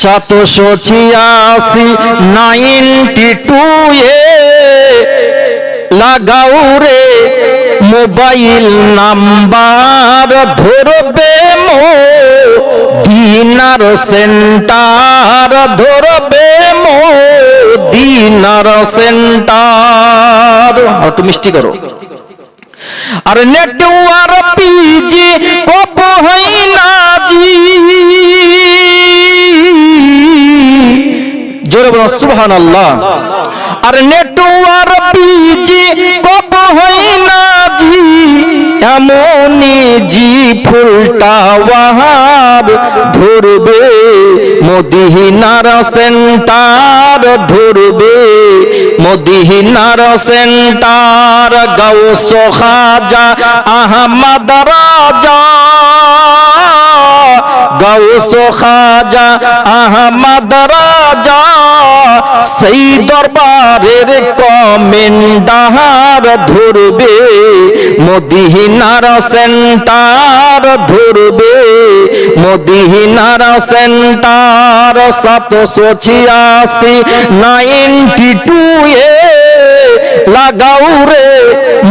সাতশো ছিয়াশি, ninety two এ লাগাও রে মোবাইল নাম্বার, ধরবে মো দিনার সেন্টার, ধরবে মো দিনার সেন্টার। একটু মিষ্টি করো। আর নেটওয়ার পিজি কপ বলো সুবহান আল্লাহ আর নেটওয়ার পিজি কপ হই না জি এমনই জি ফুলটা ওয়াহাব ধরবে, মদিনার সেন্টার ধরবে, মদিনার সেন্টার গাউস খাজা আহমদ রাজা। গাউস খাজা আহমদ রাজা, সেই দরবারের কমেন্ডার ধরবে, মদিনার সেন্টার ধরবে, মদিনার সেন্টার সাতশো ছিয়াশি নাইনটি টু এ লাগাও রে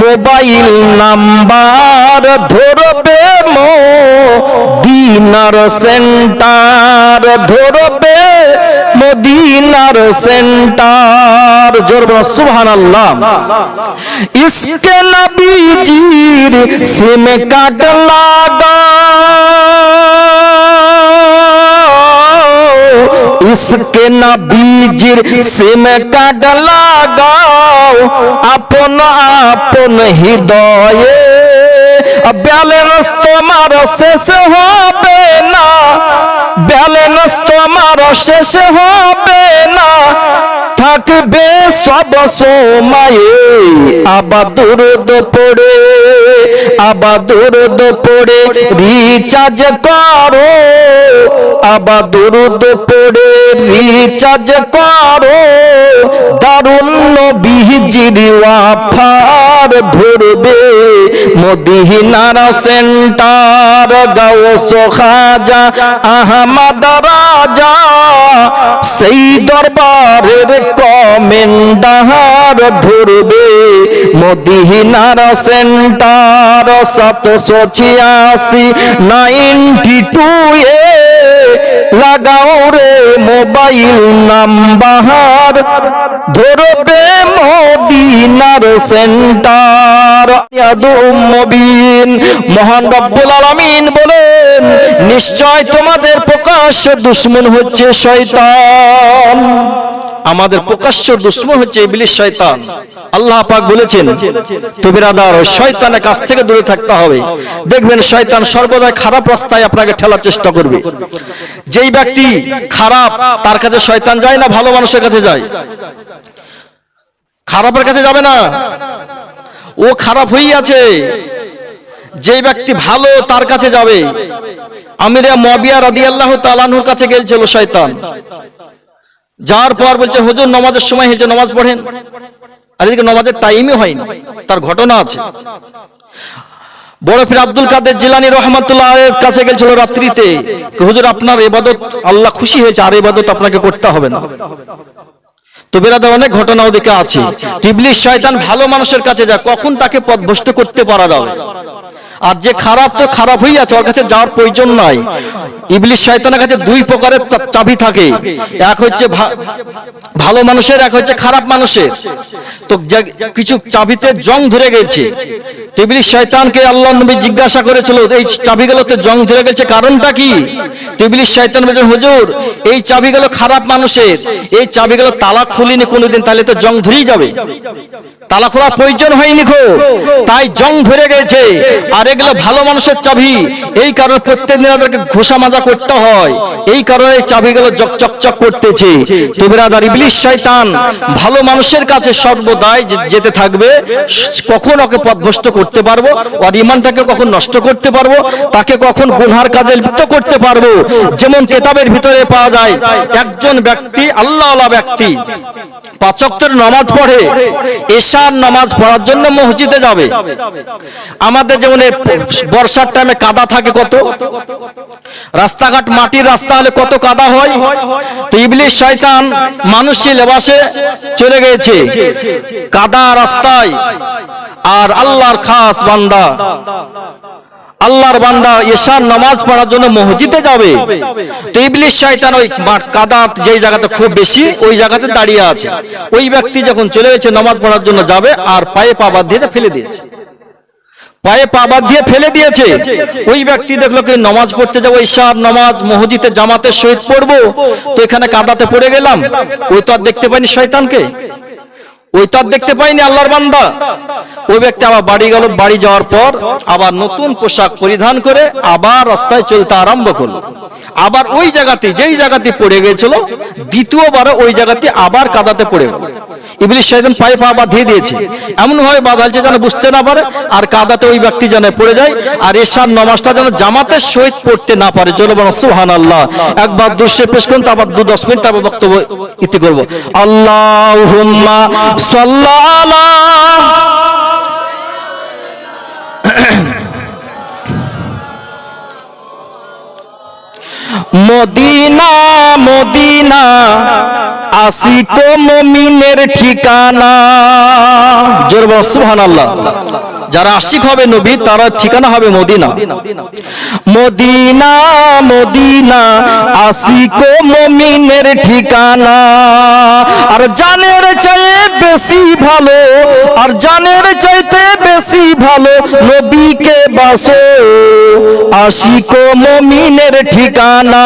মোবাইল নাম্বার ধরবে মো দিনার সেন্টার ধরবে মদিনার সেন্টার জোর সুবহান আল্লাহ ইসকে নবীজির সিম কাট লাগা इसके নবীজির সিম কাট লাগাও আপন আপন হৃদয়ে ব্যালেন্স তোমার শেষ হবে না ব্যালেন্স তোমার শেষ হবে না। থাকবে সব সময়ে। আবার দুরুদ পড়ে আবার দুরুদ পড়ে রিচার্জ করো। আবার দুরুদ রিচার্জ করো। দারুণ বিহিজির ওয়াফার ধরবে মদিনার সেন্টার, গাউস খাজা, আহমদ রাজা। সেই দরবারের কমেন্ডার ধরবে মদিনার সেন্টার সাতশো ছিয়াশি নাইনটি টু এ। লাগাও রে মোবাইল নাম্বার, ধরবে মদিনার সেন্টার। মুবিন, মহান রব্বুল আলামিন বলেন, নিশ্চয় তোমাদের প্রকাশ্য দুশ্মন হচ্ছে শয়তান। আমাদের প্রকাশ্য দুশ্মন হচ্ছে ইবলিস শয়তান। আল্লাহ পাক বলেছেন, তো বিরাদার, ওই শয়তানের কাছ থেকে দূরে থাকতে হবে। দেখবেন শয়তান সর্বদা খারাপ রাস্তায় আপনাকে ঠেলার চেষ্টা করবে। যেই ব্যক্তি খারাপ, তার কাছে শয়তান যায় না, ভালো মানুষের কাছে যায়। খারাপের কাছে যাবে না। ও খারাপ হয়েই আছে। যে ব্যক্তি ভালো, তার কাছে যাবে। আমিরা মবিয়া রাদি আল্লাহ তালানহুর কাছে গেছিল শয়তান। যার পর বলছে, হুজুর, নমাজের সময় হয়েছে নমাজ পড়েন। আর এদিকে নমাজের টাইমই হয়নি, তার ঘটনা আছে। বড় ফির আব্দুল কাদের জিলানি রহমতুল্লাহ কাছে গেছিল রাত্রিতে হুজুর, আপনার এবাদত আল্লাহ খুশি হয়েছে, আর এবাদত আপনাকে করতে হবে না। তো বেরাদা অনেক ঘটনা ওদিকে আছে। ইবলিশ শয়তান ভালো মানুষের কাছে যায় কখন তাকে পথভ্রষ্ট করতে পারা যাবে? আর যে খারাপ তো খারাপ হয়ে আছে ওর কাছে যাওয়ার প্রয়োজন নাই। ইবলিশ শয়তানের কাছে দুই প্রকারের চাবি থাকে। এক হচ্ছে ভালো মানুষের, এক হচ্ছে খারাপ মানুষের। তো কিছু চাবিতে জং ধরে গেছে। তো ইবলিশ শয়তানকে আল্লাহ নবী জিজ্ঞাসা করেছিল, এই চাবিগুলোতে জং ধরে গেছে কারণটা কি? তো ইবলিশ শয়তান বলছেন হুজুর, এই চাবিগুলো খারাপ মানুষের। এই চাবিগুলো তালা খুলিনি কোনোদিন, তাহলে তো জং ধরেই যাবে। তালা খোলার প্রয়োজন হয়নি খো তাই জং ধরে গেছে। আর এগুলো ভালো মানুষের চাবি। এই কারণে প্রত্যেকদিন তাদেরকে ঘোষা মাজা করতে হয়। এই কারণে এই চাবিগুলো চকচক করতেছে। তো বিরাদার ইবলিশ শয়তান, ভালো মানুষের কাছে সর্বদাই যেতে থাকবে, কখন ওকে পথভ্রষ্ট করতে পারব? আর ইমানটাকে কখন নষ্ট করতে পারব? তাকে কখন গুনহার কাজে লিপ্ত করতে পারব? যেমন কেতাবের ভিতরে পাওয়া যায়, একজন ব্যক্তি, আল্লাহ ব্যক্তি পাচকের নামাজ পড়ে এশা এশার নামাজ পড়ার জন্য মসজিদে যাবে। আমাদের যেমন বর্ষার টাইমে কাদা থাকে কত? রাস্তাঘাট, মাটির রাস্তা হলে কত কাদা হয়? তো ইবলিশ শয়তান, মানুষই লেবাসে চলে গেছে। কাদা রাস্তায়। আর আল্লাহর খাস বান্দা। আল্লাহর বান্দা এশার নামাজ পড়ার জন্য মসজিদে যাবে। তো ইবলিশ শয়তান ওই মাঠ কাদা যেই জায়গাতে খুব বেশি, ওই জায়গাতে দাঁড়িয়ে আছে। ওই ব্যক্তি যখন চলে গেছে নামাজ পড়ার জন্য যাবে, আর পায়ে পা বাদ দিয়ে ফেলে দিয়েছে। পায়ে পা বাদ দিয়ে ফেলে দিয়েছে। ওই ব্যক্তি দেখল কি, নামাজ পড়তে যাব ঈশার নামাজ, মসজিদে জামাতের সহিত পড়ব। তো এখানে কাদাতে পড়ে গেলাম। ওই তো আর দেখতে পাইনি শয়তানকে। ওই তো আর দেখতে পাইনি আল্লাহর বান্দা। ওই ব্যক্তি আবার বাড়ি গেল বাড়ি যাওয়ার পর আবার নতুন পোশাক পরিধান করে আবার রাস্তায় চলতে আরম্ভ করল। আবার ওই জায়গাতে, যেই জায়গাতে পড়ে গেছিল দ্বিতীয়বার ওই জায়গাতে আবার কাদাতে পড়ে গেল। ইবলিশ শয়তান পায়ে পা বাঁধিয়ে দিয়েছে। এমন ভাবে বাঁধালছে যেন বুঝতে না পারে, আর কাদাতে ওই ব্যক্তি যেন পড়ে যায়, আর এসার নমাজটা যেন জামাতের সহিত পড়তে না পারে। চলো বলো সুহান আল্লাহ একবার দৃশ্যে পেশ করুন, তারপর দু দশ মিনিট তারপর বক্তব্য ইতি করব। আল্লাহ সাল্লাহ মদিনা মদিনা আশিক মমিনের ঠিকানা। জোর সুবহানাল্লাহ। যারা আশিক হবে নবী, তারা ঠিকানা হবে মদিনা। মদিনা মদিনা, আশিক মমিনের ঠিকানা। আর জানের চাইতে বেশি ভালো, আর জানের চাইতে বেশি ভালো নবীকে বাসো। আশিক মমিনের ঠিকানা,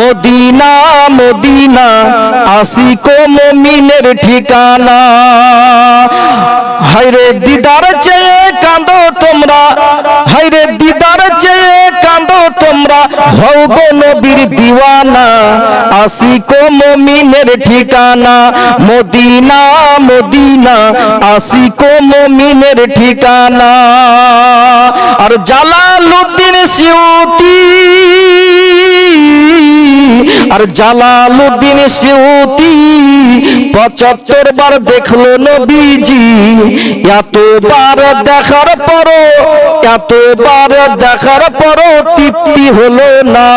মদিনা মদিনা, আশিক মমিনের ঠিকানা। হাইরে দিদার চেয়ে কাঁদো তোমরা। হাইরে দিদার চেয়ে কাঁদো তোমরা। হও গো নবীর দিওয়ানা আশিক মমিনের ঠিকানা। মদিনা মদিনা আশিক মমিনের ঠিকানা। আর জালালুদ্দিন সিউতি, আর জালালুদ্দিন সিউতি পঁচাত্তর বার দেখল নবীজি, এতবার দেখার পরও, এতবার দেখার পরও তৃপ্তি হলো না।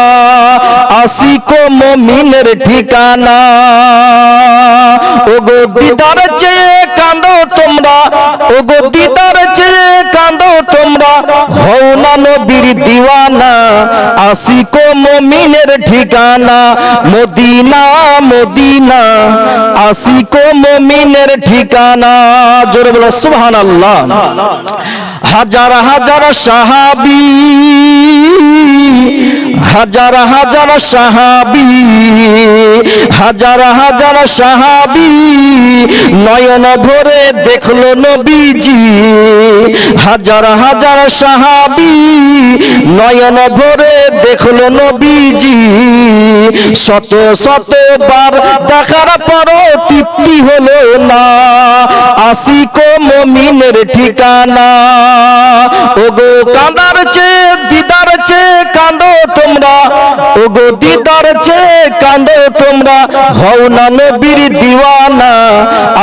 আশিক মমিনের ঠিকানা। ওগো দিদার চেয়ে কাঁদো তোমরা, ওগো দিদার চেয়ে কাঁদো তোমরা, হও না নবীর দিওয়ানা। আশিক মমিনের ঠিকানা, মদিনা মদিনা। আশিক মমিনের ঠিকানা। জোরে বলো সুবহানাল্লাহ। হাজার হাজার সাহাবী হাজার হাজার সাহাবি হাজার হাজার সাহাবি নয়ন ভরে দেখল নবীজি। হাজার হাজার সাহাবি নয়ন ভরে দেখল নবীজি। শত শত বার দেখার পরও তৃপ্তি হলো না। আশিক মমিনের ঠিকানা। ওগো কাঁদার চেয়ে দিদার চেয়ে কাঁদো তোমরা। ওগো দিদার চেয়ে কাঁদো তোমরা। হও না নবীর দিওয়ানা।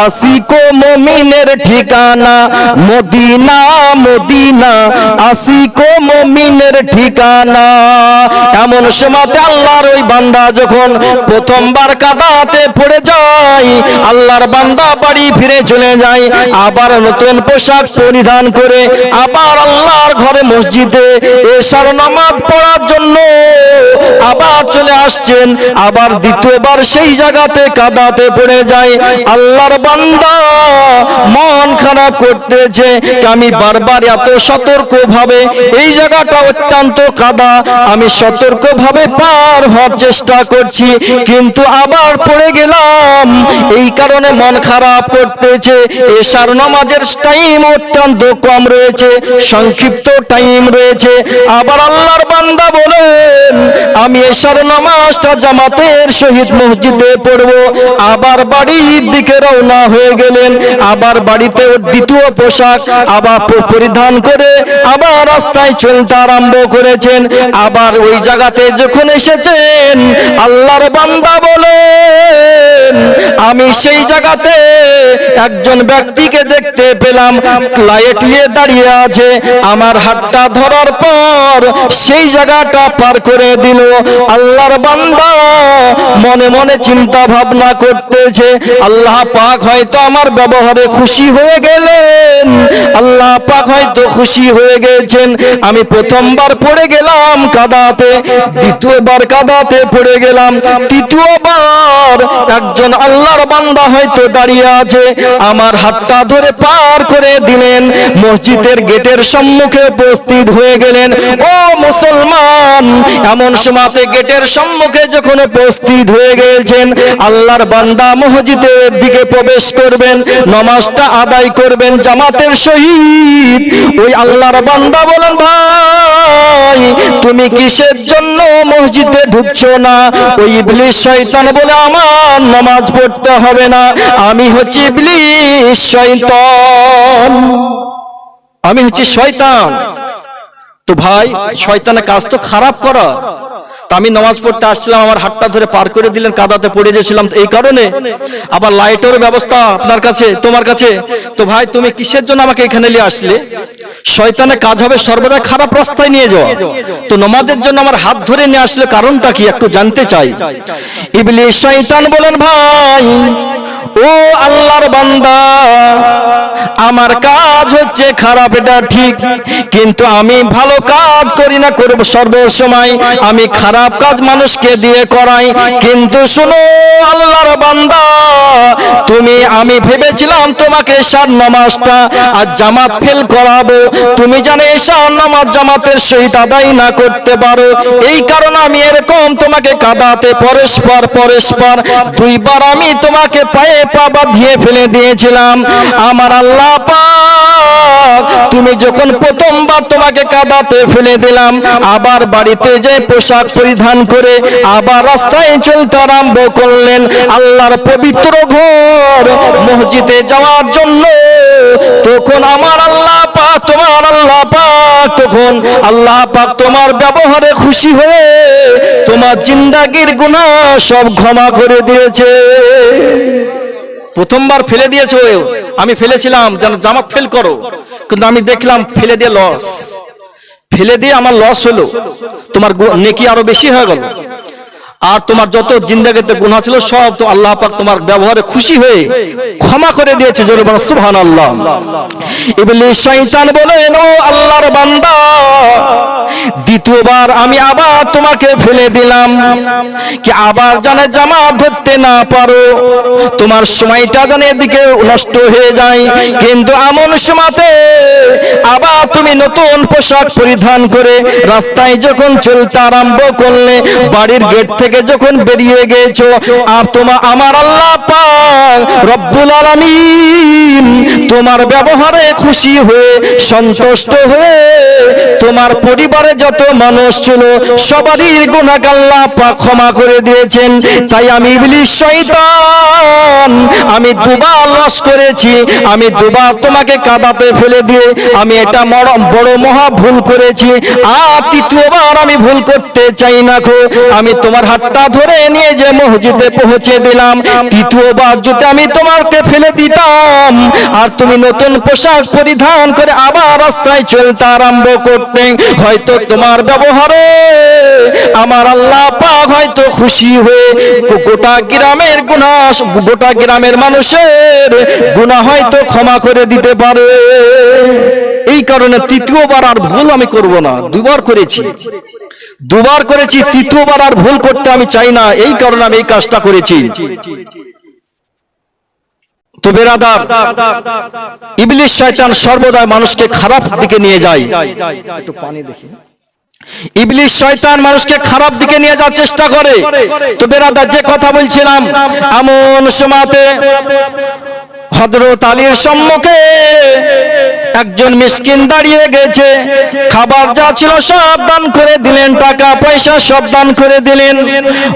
আশিক মমিনের ঠিকানা। Medina Medina. আশিক মমিনের ঠিকানা। এমন সময়তে আল্লাহর ওই বান্দা যখন প্রথমবার কাদাতে পড়ে যায় আল্লাহর বান্দা বাড়ি ফিরে চলে যায়, আবার নতুন পোশাক পরিধান করে, আবার আল্লাহর ঘরে মসজিদে এসার নামাজ পড়ার জন্য আবার চলে আসছেন, আবার দ্বিতীয়বার সেই জায়গাতে কাদাতে পড়ে যায়। আল্লাহর বান্দা মন খারাপ করতেছে আমি বারবার এত সতর্ক ভাবে এই জায়গাটা অত্যন্ত কাদা, আমি সতর্ক ভাবে পার হওয়ার চেষ্টা করছি, কিন্তু আবার পড়ে গেলাম এই কারণে মন খারাপ করতেছে। এশার নামাজের টাইম অত্যন্ত কম রয়েছে। সংক্ষিপ্ত টাইম রয়েছে। আবার আল্লাহর বান্দা বলেন, আমি এশার নামাজটা জামাতের শহীদ মসজিদে পড়ব। আবার বাড়ির দিকে রওনা হয়ে গেলেন। আবার বাড়িতে দ্বিতীয় পোশাক, আবার পরিধান করে আবার রাস্তায় চলতে আরম্ভ করেছেন। আবার ওই জায়গাতে যখন এসেছেন, আল্লাহর বান্দা বলেন আমি সেই জায়গাতে একজন ব্যক্তিকে দেখতে পেলাম। লাইট নিয়ে দাঁড়িয়ে আছে। আমার হাতটা ধরার পর সেই জায়গাটা পার করে দিল। আল্লাহর বান্দা মনে মনে চিন্তা ভাবনা করতেছে, আল্লাহ পাক হয়তো আমার ব্যবহারে খুশি হয়ে গেলেন। আল্লাহ পাক হয়তো খুশি হয়ে গেছেন। আমি প্রথমবার পড়ে গেলাম কাদাতে, দ্বিতীয়বার কাদাতে পড়ে গেলাম, তৃতীয়বার একজন আল্লাহর বান্দা হয়তো দাঁড়িয়ে আছে। আমার হাতটা ধরে পার করে দিলেন। মসজিদের গেটের সম্মুখে উপস্থিত হয়ে গেলেন। ও মুসলমান! এমন সময়তে গেটের সম্মুখে যখন উপস্থিত হয়ে গেছেন আল্লাহর বান্দা মসজিদের দিকে প্রবেশ করবেন, নমাজটা আদায় করবেন জামাতের সহিত। ওই আল্লাহর বান্দা বলেন, ভাই, তুমি কিসের জন্য মসজিদে ঢুকছো না? ওই ইবলিশ শয়তান বলে আমার নামাজ পড়তে হবে না। আমি হচ্ছি ইবলিশ শয়তান। আমি হচ্ছি শয়তান। তো ভাই, শয়তানের কাজ তো খারাপ করা। আমি নামাজ পড়তে আসছিলাম, আমার হাতটা ধরে পার করে দিলেন, কাদাতে পড়ে গেছিলাম। এই কারণে আবার লাইটের ব্যবস্থা আপনার কাছে, তোমার কাছে। তো ভাই, তুমি কিসের জন্য আমাকে এখানে নিয়ে আসলে? শয়তানের কাজ হবে সর্বদা খারাপ রাস্তায় নিয়ে যাওয়া। তো নামাজের জন্য আমার হাত ধরে নিয়ে আসলে কারণটা কি একটু জানতে চাই। ইবলিশ শয়তান বলেন, ভাই ও আল্লাহর বান্দা, আমার কাজ হচ্ছে খারাপ এটা ঠিক, কিন্তু আমি ভালো কাজ করি না, করব সর্বসময়। আমি খারাপ কাজ মানুষকে দিয়ে করাই, কিন্তু শুনো আল্লাহর বান্দা, তুমি, আমি ভেবেছিলাম তোমাকে সার নামাজটা আর জামাত ফেল করাবো। তুমি জানে এসার নামাজ জামাতের সহিত আদায় না করতে পারো। এই কারণে আমি এরকম তোমাকে কাদাতে পরস্পর পরস্পর, দুইবার আমি তোমাকে পায়ে পা বাঁধিয়ে ফেলে দিয়েছিলাম। আমার আল্লাহ পাক, তুমি যখন প্রথমবার তোমাকে কাদাতে ফেলে দিলাম, আবার বাড়িতে যে পোশাক পরিধান করে আবার রাস্তায় চলতে আরম্ভ করলেন। আল্লাহর পবিত্র ঘর মসজিদে যাওয়ার জন্য। তখন আমার আল্লাহ পাক, তোমার আল্লাহ পাক, তখন আল্লাহ পাক তোমার ব্যবহারে খুশি হয়ে তোমার জিন্দাগির গুনাহ সব ক্ষমা করে দিয়েছে। প্রথমবার ফেলে দিয়েছে ও। আমি ফেলেছিলাম, যেন জামা ফেল করো। কিন্তু আমি দেখলাম ফেলে দিয়ে লস ফেলে দিয়ে আমার লস হলো। তোমার নেকি আরও বেশি হয়ে গেল। আর তোমার যত জিন্দাগিতে গুণা ছিল, সব তো আল্লাহ পাক তোমার ব্যবহারে খুশি হয়ে ক্ষমা করে দিয়েছে জোরে সুবহানাল্লাহ। দ্বিতীয়বার আমি আবার তোমাকে ফেলে দিলাম। কি আবার জানে জামা ধরতে না পারো? তোমার সময়টা জানে এদিকে নষ্ট হয়ে যায়। কিন্তু এমন সময়তে আবার তুমি নতুন পোশাক পরিধান করে রাস্তায় যখন চলতে আরম্ভ করলে, বাড়ির গেট থেকে যখন বেরিয়ে গেছো আর তোমার আমার আল্লাহ পাক রব্বুল আলামিন তোমার ব্যবহারে খুশি হয়ে, সন্তুষ্ট হয়ে, তোমার পরিবারে যত মানুষ ছিল, সবারই গুনাহ আল্লাহ ক্ষমা করে দিয়েছেন। তাই আমি ইবলিশ শয়তান, আমি দুবার লস করেছি, আমি দুবার তোমাকে কাদাতে ফেলে দিয়ে, আমি এটা মর- বড় মহা ভুল করেছি। আর তৃতীয়বার আমি ভুল করতে চাই না খো আমি তোমার হাতটা ধরে নিয়ে যে মসজিদে পৌঁছে দিলাম। তৃতীয়বার যদি আমি তোমাকে ফেলে দিতাম, আর তুমি নতুন পোশাক পরিধান করে আবার রাস্তায় চলতে আরম্ভ করতে। হয়তো তোমার ব্যবহারে আমার আল্লাহ পাক হয়তো খুশি হয়ে গোটা গ্রামের গুণা গোটা গ্রামের মানুষের গুণা হয়তো ক্ষমা করে দিতে পারে। এই কারণে তৃতীয়বার আর ভুল আমি করব না, দুবার করেছি। দুবার করেছি, তৃতীয়বার আর ভুল করতে আমি চাই না, এই কারণে আমি এই কাজটা করেছি। তো বেরাদার, ইবলিশ শয়তান সর্বদাই মানুষকে খারাপ দিকে নিয়ে যায়। একটু পানি দেখি। ইবলিশ শয়তান মানুষকে খারাপ দিকে নিয়ে যাওয়ার চেষ্টা করে। তো বেরাদার, যে কথা বলছিলাম, এমন সময়তে হজরত আলীর সম্মুখে একজন মিসকিন দাঁড়িয়ে গেছে। খাবার যা ছিল সব দান করে দিলেন, টাকা পয়সা সব দান করে দিলেন।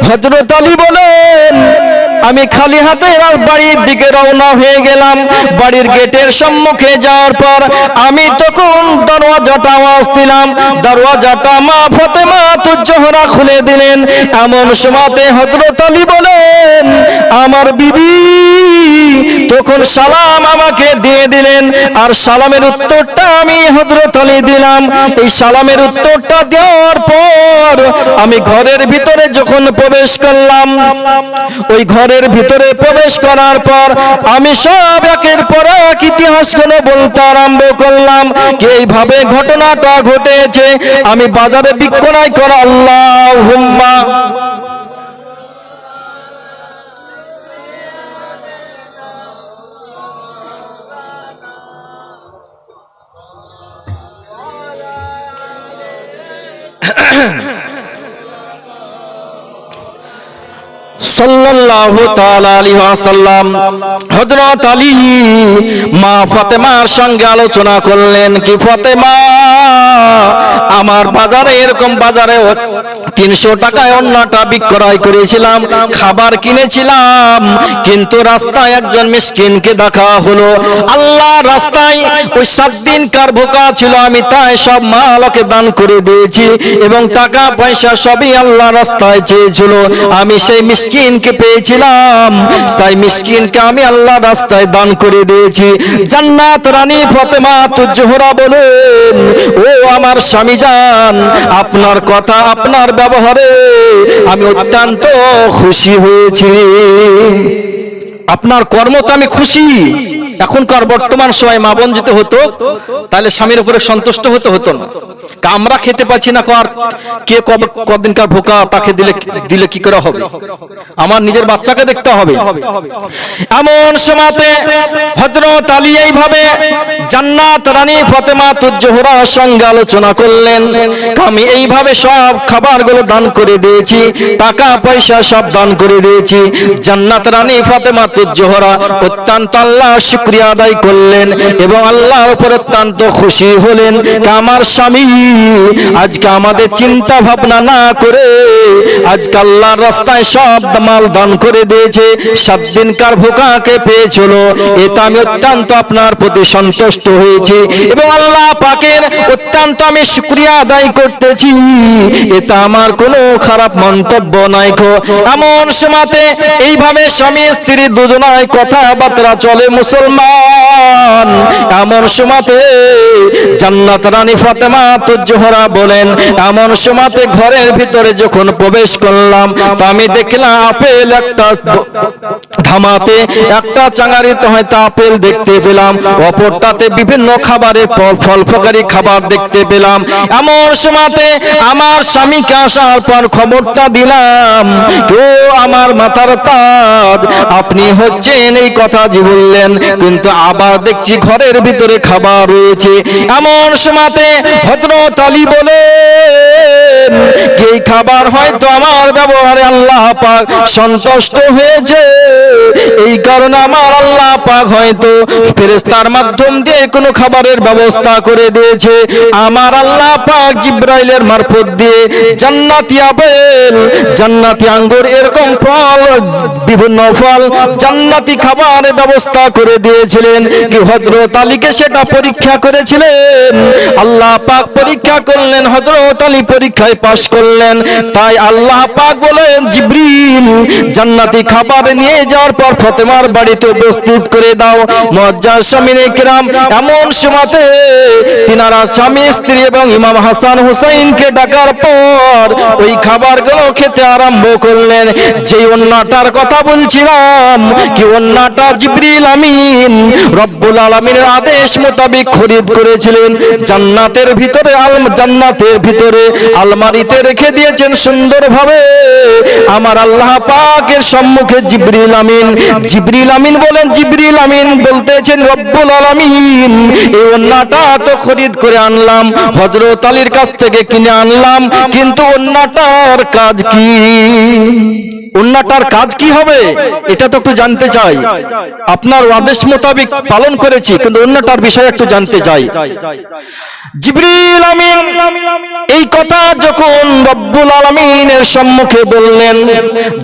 হজরত আলী বলেন, আমি খালি হাতে বাড়ির দিকে রওনা হয়ে গেলাম। বাড়ির গেটের সম্মুখে যাওয়ার পর আমি তখন দরওয়াজাটা আওয়াজ দিলাম। দরওয়াজাটা মা ফতেমা তুজ্জোহরা খুলে দিলেন। এমন সময়তে হজরত আলী বলেন, আমার বিবি যখন সালাম আমাকে দিয়ে দিলেন, আর সালামের উত্তরটা আমি হজরত আলী দিলাম। এই সালামের উত্তরটা দেওয়ার পর আমি ঘরের ভিতরে যখন প্রবেশ করলাম, ওই ঘরের ভিতরে প্রবেশ করার পর আমি সব একের পর এক ইতিহাসগুলো বলতে আরম্ভ করলাম এইভাবে ঘটনাটা ঘটেছে। আমি বাজারে বিক্রয় করা আল্লাহ হুম্মা সাল্লাল্লাহু আলী মা ফাতেমার সঙ্গে আলোচনা করলেন কি ফাতেমা? আমার বাজারে, এরকম বাজারে তিনশো টাকায় অন্যটা বিক্রয় করেছিলাম, খাবার কিনেছিলাম, কিন্তু রাস্তায় একজন মিসকিনকে দেখা হলো। আল্লাহ রাস্তায় ওই সাত দিনকার ভোকা ছিল, আমি তাই সব মালকে দান করে দিয়েছি এবং টাকা, পয়সা সবই আল্লাহ রাস্তায় চেয়েছিল। আমি সেই মিসকিনকে পেয়েছিলাম, তাই মিসকিনকে আমি আল্লাহ রাস্তায় দান করে দিয়েছি। জান্নাত রানী ফতেমা তুজোহরা বলেন ও আমার স্বামী যান, আপনার কথা, আপনার ব্যবহারে আমি অত্যন্ত খুশি হয়েছি। আপনার কর্ম তো আমি খুশি এখনকার বর্তমান সময় মা বোন যেতে হতো, তাহলে স্বামীর উপরে সন্তুষ্ট হতে হতো না। আমরা খেতে পাচ্ছি না আর কে কবে কদিনকার ভোকা তাকে দিলে দিলে কি করে হবে? আমার নিজের বাচ্চাকে দেখতে হবে। এমন সময়তে হজরত আলী এইভাবে জান্নাত রানী ফতেমা তুজ্জোহরার সঙ্গে আলোচনা করলেন। আমি এইভাবে সব খাবারগুলো দান করে দিয়েছি, টাকা পয়সা সব দান করে দিয়েছি। জান্নাত রানী ফাতেমা তুজ্জোহরা অত্যন্ত আল্লাহ শুক্রিয়া আদায় করলেন এবং আল্লাহর উপর অত্যন্ত খুশি হলেন আমার স্বামী? আজকে আমাদের চিন্তা ভাবনা না করে আজকে আল্লাহর রাস্তায় সব মাল দান করে দিয়েছে, সাত দিনকার ভোকাকে পেয়েছিল এটা আমি অত্যন্ত আপনার প্রতি সন্তুষ্ট হয়েছি এবং আল্লাহ পাকের অত্যন্ত আমি শুক্রিয়া আদায় করতেছি এটা আমার কোনো খারাপ মন্তব্য নাই খো এমন সময়তে এইভাবে স্বামী স্ত্রী দুজনায় কথাবার্তা চলে, মুসলমান এমন সময়তে জান্নাত রানী ফাতেমা তুজোহরা বলেন, এমন সময়তে ঘরের ভিতরে যখন প্রবেশ করলাম, তো আমি দেখলাম আপেল একটা ধামাতে, একটা চাঙারিতে হয়তো আপেল দেখতে পেলাম, অপরটাতে বিভিন্ন খাবারের ফল ফল ফকারি খাবার দেখতে পেলাম। এমন সময়তে আমার স্বামীকে আসার পর খবরটা দিলাম, কেউ আমার মাথার তাজ, আপনি হচ্ছেন এই কথা যে বললেন কিন্তু আবার দেখছি ঘরের ভিতরে খাবার রয়েছে। এমন সময়তে হজরত আলী বলে এই খাবার হয়তো আমার ব্যবহারে আল্লাহ পাক সন্তুষ্ট হয়েছে। এই কারণে আমার আল্লাহ পাক হয়তো ফেরেস্তার মাধ্যম দিয়ে কোনো খাবারের ব্যবস্থা করে দিয়েছে। আমার আল্লাহ পাক জিব্রাইলের মারফত দিয়ে জান্নাতি আপেল, জান্নাতি আঙ্গুর, এরকম ফল, বিভিন্ন ফল জান্নাতি খাবারের ব্যবস্থা করে দিয়েছিলেন কি হজরত আলীকে সেটা পরীক্ষা করেছিলেন? আল্লাহ পাক পরীক্ষা করলেন হজরত আলী পরীক্ষায় পাশ করলেন। তাই আল্লাহ পাক বলেন, জিব্রিল, জান্নাতি খাবার নিয়ে যাওয়ার পর ফতেমার বাড়িতে উপস্থিত করে দাও। মজ্জার স্বামীর কিরাম এমন সময়তে তিনারা স্বামী, স্ত্রী এবং ইমাম হাসান হুসাইনকে ডাকার পর ওই খাবারগুলো খেতে আরম্ভ করলেন। যে অন্যটার কথা বলছিলাম, কি অন্যটা জিব্রিল আমিন রব্বুল আলমিনের আদেশ মোতাবেক খরিদ করেছিলেন। জান্নাতের ভিতরে আল, জান্নাতের ভিতরে আলমারিতে রেখে দিয়েছেন সুন্দরভাবে। আমার আল্লাহ পাকের সম্মুখে জিব্রিল আমিন জিব্রিল আমিন বলেন, জিব্রিল আমিন বলতেছেন, রব্বুল আলামিন, এই অন্যটা তো খরিদ করে আনলাম, হযরত আলীর কাছ থেকে কিনে আনলাম, কিন্তু অন্যটার কাজ কি? অন্যটার কাজ কি হবে? এটা তো একটু জানতে চাই। আপনার আদেশ মোতাবেক পালন করেছি কিন্তু অন্যটার বিষয়ে একটু জানতে চাই। জিবরিল আমিন, এই কথা যখন রব্বুল আলমিনের সম্মুখে বললেন,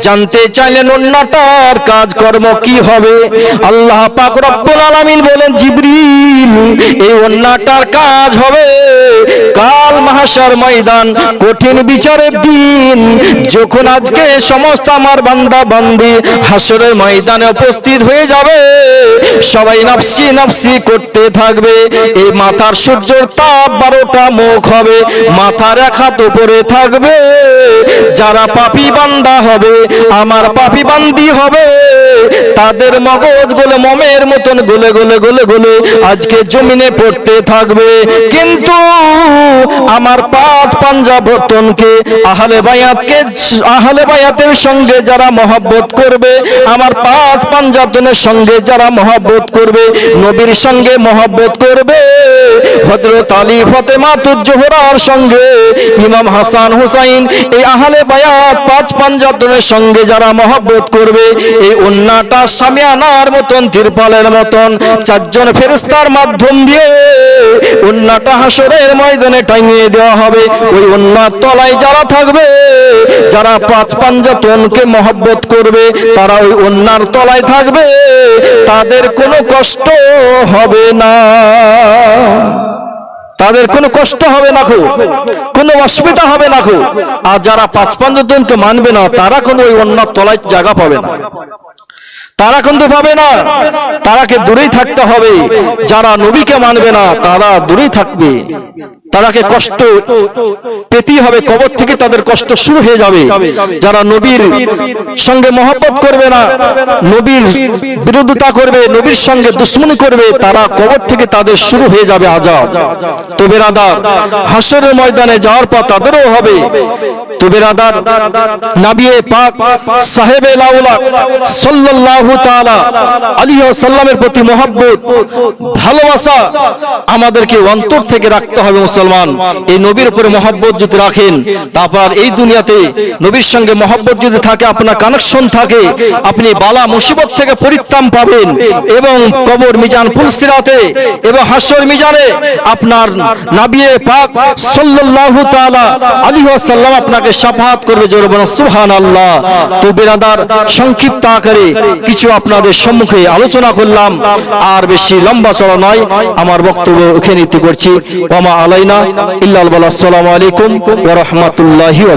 জানতে চাইলেন অন্যটার কাজকর্ম কি হবে? আল্লাহ পাক রব্বুল আলমিন বলেন, জিবরিল, এই অন্যটার কাজ হবে কাল মাহাসার ময়দান, কঠিন বিচারের দিন। যখন আজকে সমস্ত আমার বান্দা বান্দি হাসরের ময়দানে উপস্থিত হয়ে যাবে, সবাই নাফসি নাফসি করতে থাকবে, এই মাথার সূর্যের তাপ বারোটা মুখ হবে মাথার এক হাত উপরে থাকবে। যারা পাপি বান্দা হবে, আমার পাপি বান্দি হবে। তাদের মগজ গলে মমের মতন গলে গলে গলে গলে আজকে জমিনে পড়তে থাকবে। কিন্তু আমার পাঁচ পাঞ্জাবতনকে আহলে বায়াতকে, আহলে বায়াতের সঙ্গে যারা মহব্বত করবে, আমার পাঁচ পাঞ্জাবতনের সঙ্গে যারা মহব্বত করবে, নবীর সঙ্গে মহব্বত করবে। হজরত আলী ফতেমা তুজ্জোহরার সঙ্গে, ইমাম হাসান হুসাইন, এই আহলে বায়াত পাঁচ পাঞ্জাবতনের সঙ্গে যারা মহব্বত করবে, এই অন্যটা সামিয়ানার মতন, তিরপালের মতন, চারজন ফেরেস্তার মাধ্যম দিয়ে অন্যটা হাসরের ময়দানে টাঙিয়ে দেওয়া হবে। ওই অন্যার তলায় যারা থাকবে, যারা পাঁচ পাঞ্জাতনকে মহব্বত করবে, তারা ওই অন্যার তলায় থাকবে, তাদের কোনো কষ্ট হবে না। তাদের কোনো কষ্ট হবে না খুব। কোনো অসুবিধা হবে না খুব। আর যারা পাঁচ পাঁচ জনকে মানবে না, তারা কোনো ওই অন্যার তলায় জায়গা পাবে না। তারা কিন্তু পাবে না। তারাকে দূরেই থাকতে হবে। যারা নবীকে মানবে না, তারা দূরেই থাকবে। তারাকে কষ্ট পেতেই হবে কবর থেকে তাদের কষ্ট শুরু হয়ে যাবে। যারা নবীর সঙ্গে মহব্বত করবে না নবীর বিরোধিতা করবে নবীর সঙ্গে দুশ্মনী করবে তারা কবর থেকে তাদের শুরু হয়ে যাবে আজাদ। তো বেরাদার হাসরের ময়দানে যাওয়ার পর তাদেরও হবে। তো বেরাদার নাবিয়ে পাক সাহেব লাউলা সাল্লাল্লাহু তাআলা আলাইহি ওয়াসাল্লামের প্রতি মহব্বত ভালোবাসা আমাদেরকে অন্তর থেকে রাখতে হবে মুসলমান এই নবীর উপরে মহব্বত যদি রাখেন, তারপর এই দুনিয়াতে নবীর সঙ্গে মহব্বত যদি থাকে, আপনার কানেকশন থাকে, আপনি বালা মুসিবত থেকে পরিত্রাণ পাবেন এবং কবর মিজান ফুলসিরাতে এবং হাসর মিজানে আপনার নাবিয়ে পাক সাল্লাল্লাহু তাআলা আলাইহি ওয়াসাল্লাম আপনাকে শাফাআত করবে, জোরে বলেন, সুবহানাল্লাহ। তো বিরাদার, সংক্ষিপ্ত আকারে কিছু আপনাদের সম্মুখে আলোচনা করলাম, আর বেশি লম্বা চড়া নয়, আমার বক্তব্য নিতে করছি। ওমা আলাইনা ইল্লাল বালা আসসালামু আলাইকুম ওয়া রাহমাতুল্লাহি ওয়া